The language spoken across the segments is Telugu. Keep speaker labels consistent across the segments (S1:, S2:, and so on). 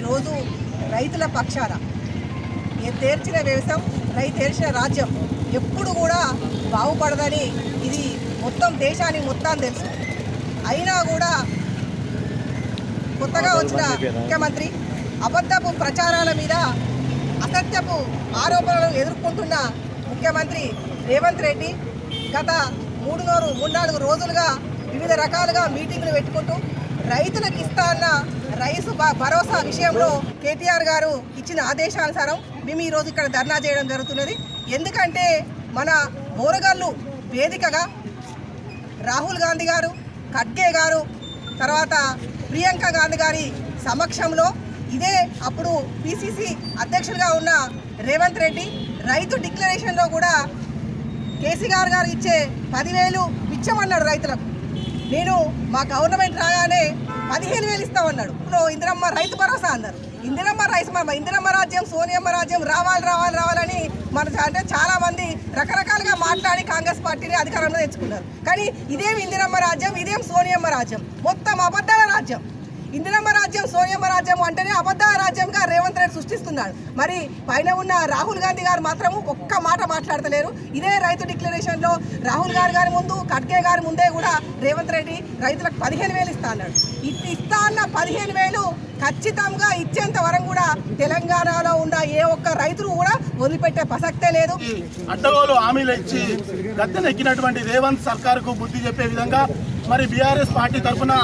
S1: రైతుల పక్షాన ఏ తేర్చిన వ్యవసాయం రైతు తేర్చిన రాజ్యం. ఎప్పుడు కూడా బాగుపడదని ఇది మొత్తం దేశానికి మొత్తం తెలుసు. అయినా కూడా కొత్తగా వచ్చిన ముఖ్యమంత్రి అబద్ధపు ప్రచారాల మీద అసత్యపు ఆరోపణలు ఎదుర్కొంటున్న ముఖ్యమంత్రి రేవంత్ రెడ్డి గత మూడు నూరు మూడు నాలుగు రోజులుగా వివిధ రకాలుగా మీటింగ్లు పెట్టుకుంటూ రైతులకు ఇస్తా అన్న భరోసా విషయంలో కేటీఆర్ గారు ఇచ్చిన ఆదేశానుసారం మేము ఈరోజు ఇక్కడ ధర్నా చేయడం జరుగుతున్నది. ఎందుకంటే మన బోరగల్లు వేదికగా రాహుల్ గాంధీ గారు ఖడ్గే గారు తర్వాత ప్రియాంక గాంధీ గారి సమక్షంలో ఇదే అప్పుడు పిసిసి అధ్యక్షులుగా ఉన్న రేవంత్ రెడ్డి రైతు డిక్లరేషన్లో కూడా కేసీఆర్ గారు ఇచ్చే పదివేలు ఇచ్చామన్నాడు రైతులకు. నేను మా గవర్నమెంట్ రాగానే పదిహేను వేలు ఇస్తామన్నాడు ఇప్పుడు ఇందిరమ్మ రైతు భరోసా అన్నారు. ఇందిరమ్మ రైతు ఇందిరమ్మ రాజ్యం సోనియమ్మ రాజ్యం రావాలి రావాలి రావాలని మన అంటే చాలా మంది రకరకాలుగా మాట్లాడి కాంగ్రెస్ పార్టీని అధికారంలో తెచ్చుకున్నారు. కానీ ఇదేం ఇందిరమ్మ రాజ్యం ఇదేం సోనియమ్మ రాజ్యం. మొత్తం అబద్ధాల రాజ్యం. ఇందిరమ్మ రాజ్యం సోనియమ్మ రాజ్యం అంటేనే అబద్ధ రాజ్యంగా రేవంత్ రెడ్డి సృష్టిస్తున్నాడు. మరి పైన ఉన్న రాహుల్ గాంధీ గారు మాత్రం ఒక్క మాట మాట్లాడతలేరు. ఇదే రైతు డిక్లరేషన్లో రాహుల్ గాంధీ గారి ముందు ఖడ్గే గారి ముందే కూడా రేవంత్ రెడ్డి రైతులకు పదిహేను వేలు ఇస్తా అన్నాడు. ఇస్తా అన్న పదిహేను వేలు ఖచ్చితంగా ఇచ్చేంత వరకు కూడా తెలంగాణలో ఉన్న ఏ ఒక్క రైతులు కూడా వదిలిపెట్టే ప్రసక్తే లేదు.
S2: అడ్డగోలు హామీలు ఇచ్చి గద్దెనెక్కినటువంటి రేవంత్ సర్కార్కు బుద్ధి చెప్పే విధంగా మరి బీఆర్ఎస్ పార్టీ తరఫున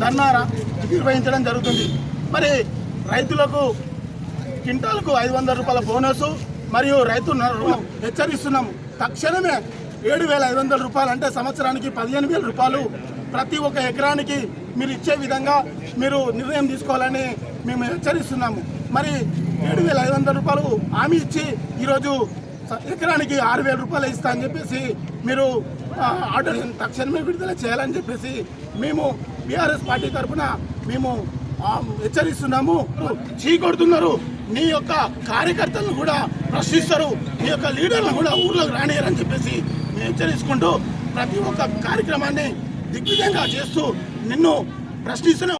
S2: ధర్నారా నిర్వహించడం జరుగుతుంది. మరి రైతులకు క్వింటాల్కు ఐదు వందల రూపాయల బోనస్ మరియు రైతు హెచ్చరిస్తున్నాము. తక్షణమే ఏడు వేల ఐదు వందల రూపాయలు అంటే సంవత్సరానికి పదిహేను వేల రూపాయలు ప్రతి ఒక్క ఎకరానికి మీరు ఇచ్చే విధంగా మీరు నిర్ణయం తీసుకోవాలని మేము హెచ్చరిస్తున్నాము. మరి ఏడు వేల ఐదు వందల రూపాయలు హామీ ఇచ్చి ఈరోజు ఎకరానికి ఆరు వేల రూపాయలు ఇస్తా అని చెప్పేసి మీరు ఆ, ఆర్డర్ తక్షణమే విడుదల చేయాలని చెప్పేసి మేము బీఆర్ఎస్ పార్టీ తరఫున మేము హెచ్చరిస్తున్నాము. హెచ్చరిస్తున్నాము చీకొడుతున్నారు నీ యొక్క కార్యకర్తలను కూడా ప్రశ్నిస్తారు. నీ యొక్క లీడర్లను కూడా ఊర్లోకి రానియరని చెప్పేసి మేము హెచ్చరించుకుంటూ ప్రతి ఒక్క కార్యక్రమాన్ని దిగ్విజయంగా చేస్తూ నిన్ను ప్రశ్నిస్తున్నాం.